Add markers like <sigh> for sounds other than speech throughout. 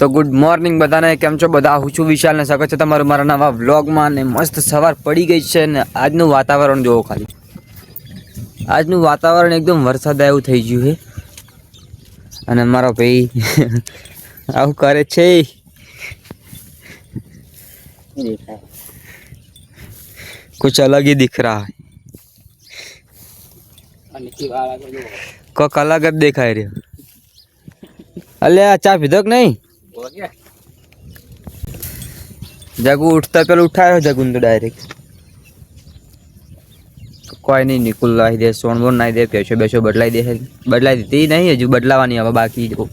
તો good morning બધાને કેમ છો? બધા હું છું વિશાલ સ્વાગત છે તમારું મારા નવા વ્લોગમાં ને મસ્ત સવાર પડી ગઈ છે ને આજનું વાતાવરણ જોવો ખાલી. આજનું વાતાવરણ એકદમ વરસાદાયું થઈ ગયું છે. અને મારો ભાઈ <laughs> આવું કરે છે. કુછ અલગ હી. દિખ રહા કોક અલગ જ દેખાય રહ્યો. અલ્યા ચા પીધો કે નહીં? જગુ ઉઠતા પેલું ઉઠાયો જગુન તો ડાયરેક્ટ કોઈ નહીં નિકુલ લાવી દે સોણ બોણ નાખી દે પેશો બેસો બદલાઈ દે બદલાઈ દીધી નહીં હજુ બદલાવાની હવે બાકી જો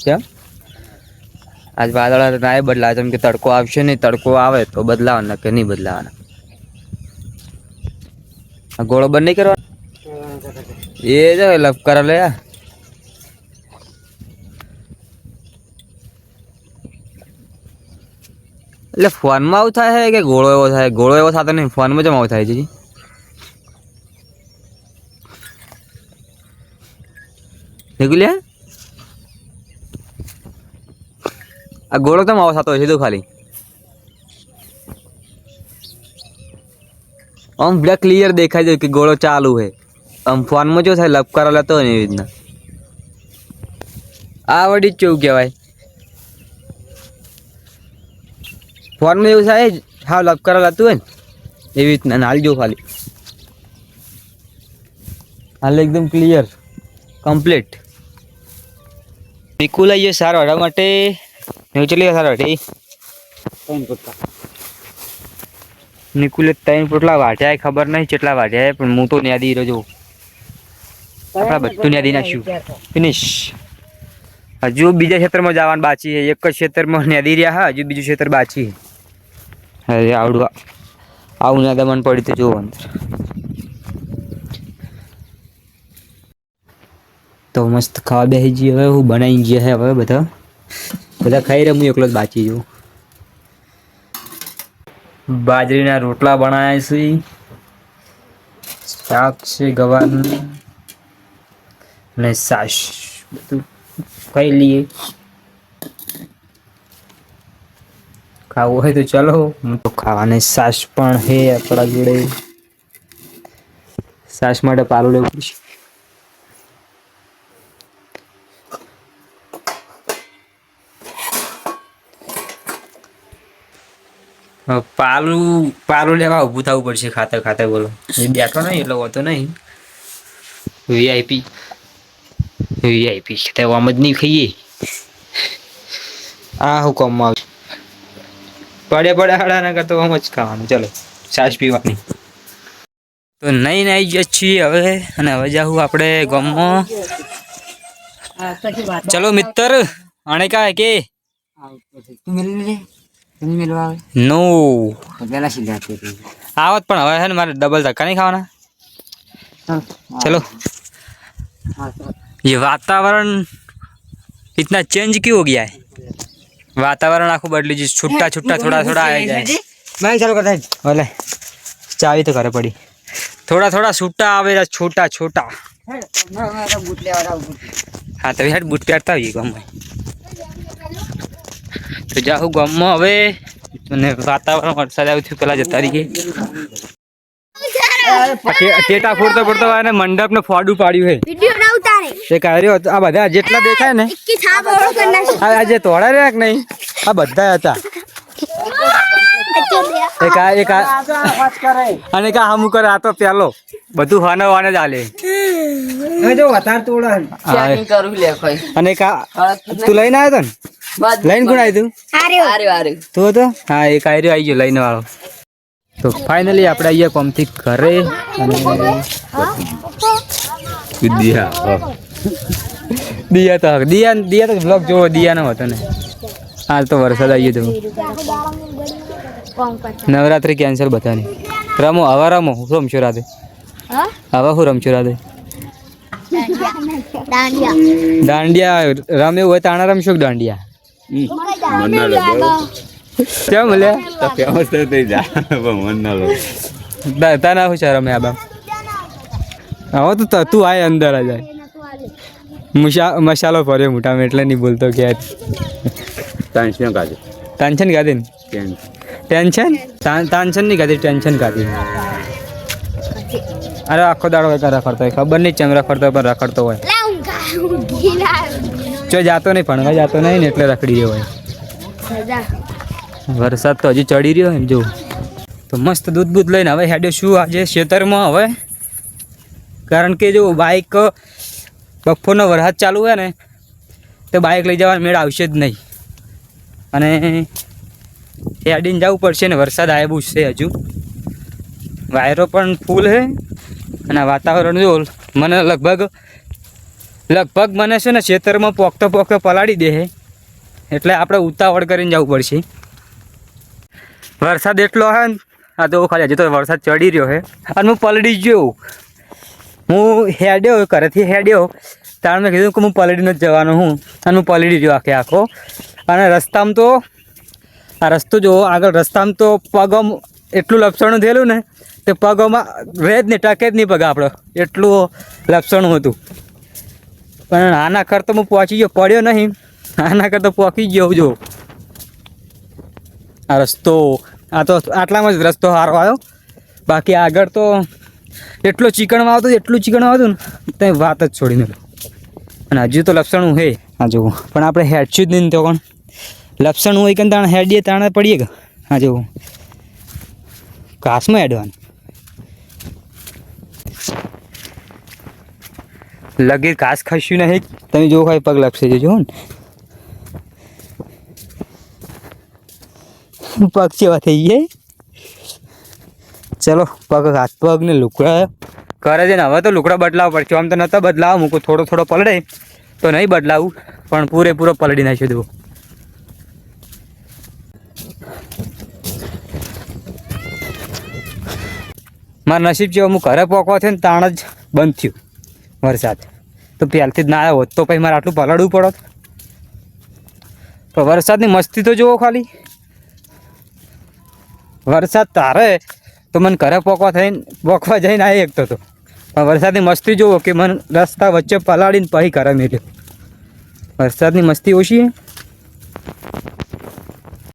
કેમ આજ વાદળા ના બદલા જેમ કે તડકો આવશે નહીં તડકો આવે તો બદલાવાના કે નહીં બદલાવાના આ ગોળો બંધ નહીં કરવાનો એ જ લપ કરા લે આ. એટલે ફોનમાં આવું થાય છે કે ગોળો એવો થાય? ગોળો એવો થતો નહીં, ફોનમાં જ આવું થાય છે નીકળ્યા આ ગોળો તો માવો થતો હોય છે? તો ખાલી. આમ બધા ક્લિયર દેખાય છે કે ગોળો ચાલુ છે. આમ ફોનમાં જો થાય, લપકારો લેતો હોય ને એવી રીતના. આ વડી જ કેવું કહેવાય? ફોનમાં એવું થાય હા લપકારો લેતું હોય ને એવી રીતના હાલ જો ખાલી. હાલ એકદમ ક્લિયર કમ્પ્લીટ પીકુ લઈએ સાર વાળા માટે ન્યુચલી સાર વાટી નિકુલે ત્રણ પોટલા વાઢ્યા ખબર નહીં કેટલા વાઢ્યા પણ હું તો ન્યાદી રહ્યો છું. આપણા બધું ન્યાદી નાખ્યું. ફિનિશ હજુ બીજા ક્ષેત્રમાં જવાનું બાકી છે એક જ ક્ષેત્રમાં ન્યાદી રહ્યા હા હજુ બીજું ક્ષેત્ર બાકી છે. અરે આવડું આવું ના દમન પડી તો જોવું અંદર. તો મસ્ત ખાવા બેસી જઈએ હવે, હું બનાવી ગયા હે હવે બધા. બધા ખાઈ રહ્યા, હું એકલો જ બાચી જઉં બાજરીના રોટલા બનાવ્યા છે. શાક છે ગવાનું અને સાસ બધું ખાઈ લઈએ. ખાવું હોય તો ચાલો, હું તો ખાવાની સાસ પણ હે આપણા જોડે. સાસ માટે પાલું લેવું પડશે. પાલું પાલું લેવા ઊભું થવું પડશે ખાતર ખાતર બોલો. એ બેઠો નહીં, એટલે હોતો નહીં. વીઆઈપી વીઆઈપી તો આમ જ નહીં ખાઈએ. આ હુકમમાં પડે પડે હાડા ના કરતો આમ જ ખાવાનું ચલો છાશ પીવાની તો નહીં નાઈ ગયા છીએ હવે અને હવે જાઉં આપણે ગામમાં ચલો મિત્ર આણે કાય કે નો આવત પણ હવે છે ને મારે ડબલ ધક્કા નહીં ખાવાના चलो ये वातावरण इतना चेंज क्यों हो गया है वातावरण आखू बदली जी छुट्टा छुट्टा थोड़ा थोड़ा आ जाए मैं चलो कर बोले चावी तो करे पड़ी थोड़ा थोड़ा छुट्टा आवे रे छोटा छोटा हाँ तभी हट बूट पेरता हुई गम तो जाहु गम हवे तने वातावरण वर्षा जाउ थी पहला जता रही टेटा फोड़ता फोड़ता वाने मंडप ने फाड़ू पाड़ी है એક આવ્યો આ બધા જેટલા દેખાય ને આજે તોડા રહ્યા કે નહીં આ બધા હતા. એક આ અને એક હમ કરે આ તો પેલો બધું હાને વાને જ આલે અને એક તું લઈને આવ્યો તો ને? લઈને કોણ આવ્યું તું? તું હતો? હા એક આર્યો આવી ગયો લઈને વાળો. તો ફાઈનલી આપણે અહીંયા કોમથી ઘરે અને વિદ્યા <laughs> દિયા તો દિયા દિયા તો બ્લોગ જોવો દિયાનો હતો ને હાલ તો વરસાદ આવી ગયો નવરાત્રી કેન્સલ બધાની. રમો હવે રમો. હું રમશો રાતે? હા? હવે હું રમશો રાતે? દાંડિયા. રમે હોય તાણા રમશો દાંડિયા? કેમ લે? ફેમસ થઈ જા. મન ના લો તાના હું છે રમે આ બાપ? હવે તો તું આય અંદર આ જાય મસાલો ભર્યો મોટામાં એટલે નહીં બોલતો કે ટેન્શન કાઢે. ટેન્શન કાઢે ને? ટેન્શન. ટેન્શન? નહીં કાઢી ટેન્શન કાઢી. અરે આખો દાડો હોય ત્યાં રખડતો હોય ખબર નહીં ચમ રખડતો હોય પણ રખડતો હોય. જો જાતો નહીં ભણવા જાતો નહીં ને એટલે રખડી રહ્યો હોય. વરસાદ તો હજી ચડી રહ્યો એમ જો. તો મસ્ત દૂધ બૂધ લઈને હવે હેડ્યો શું આજે ખેતરમાં હવે. કારણ કે જો બાઇક બપોરનો વરસાદ ચાલુ હોય ને, તો બાઇક લઈ જવાનો મેળ આવશે જ નહીં. અને હેડીને જવું પડશે ને, વરસાદ આવ્યું છે હજુ. વાયરો પણ ફૂલ છે અને વાતાવરણ જો મને લગભગ લગભગ મને છે ને, ખેતરમાં પોકતો પોકતો પલાળી દે હે. એટલે આપણે ઉતાવળ કરીને જવું પડશે. વરસાદ એટલો હે આ તો ખાલી હજી તો વરસાદ ચડી રહ્યો છે અને હું પલળી ગયો હું હેડ્યો ઘરેથી હેડ્યો. ત્યારે મેં કીધું કે હું પલડીને જ જવાનો હું. અને હું પલડી રહ્યો આખે આખો. અને રસ્તામાં તો, આ રસ્તો જુઓ, આગળ રસ્તામાં તો પગમ એટલું લપસણું થયેલું ને, તે પગોમાં રહે જ નહીં, ટકે જ નહીં પગ આપણો. એટલું લપસણું હતું. પણ આના કર તો હું પહોંચી ગયો, પડ્યો નહીં. આના કર તો પહોંચી ગયો જો આ રસ્તો, આ તો આટલામાં જ રસ્તો સારો આવ્યો. બાકી આગળ તો એટલો ચીકણમાં આવતો એટલું ચીકણમાં આવતું ને તે વાત જ છોડીને અને હજુ તો લપસણું હે હા, જુઓ. પણ આપણે હેડશું જ નહીં તો કોણ? લપસણું હોય કે તાણે હેડીએ, તાણે પડીએ કે? હા, જુઓ. ઘાસમાં હેડવાનું. લગી ઘાસ ખસ્યું નહીં. તમે જો ખાઈ પગ લપસે જજો ને. પગ જેવા થઈ જાય ચલો, પગ હાથ પગ ને લુકડા કરે છે ને હવે તો લુકડા બદલાવવા પડશે. આમ તો નતા બદલાવ, મૂકું થોડો થોડો પલડે તો નહીં બદલાવું, પણ પૂરેપૂરો પલડી નાખ્યો દેવો મારા નસીબ જેવો હું ઘરે પોકવા થયો ને, તાણ જ બંધ થયું વરસાદ તો પહેલથી જ ના આવ્યો હોત તો પછી મારે આટલું પલડવું પડત. તો વરસાદની મસ્તી તો જુઓ ખાલી. વરસાદ તારે તો મને ઘરે પોકવા થઈને, પોકવા જઈને આવી શકતો હતો. પણ વરસાદની મસ્તી જુઓ કે મને રસ્તા વચ્ચે પલાળીને પછી ઘરે મેળ્યો વરસાદની મસ્તી ઓછી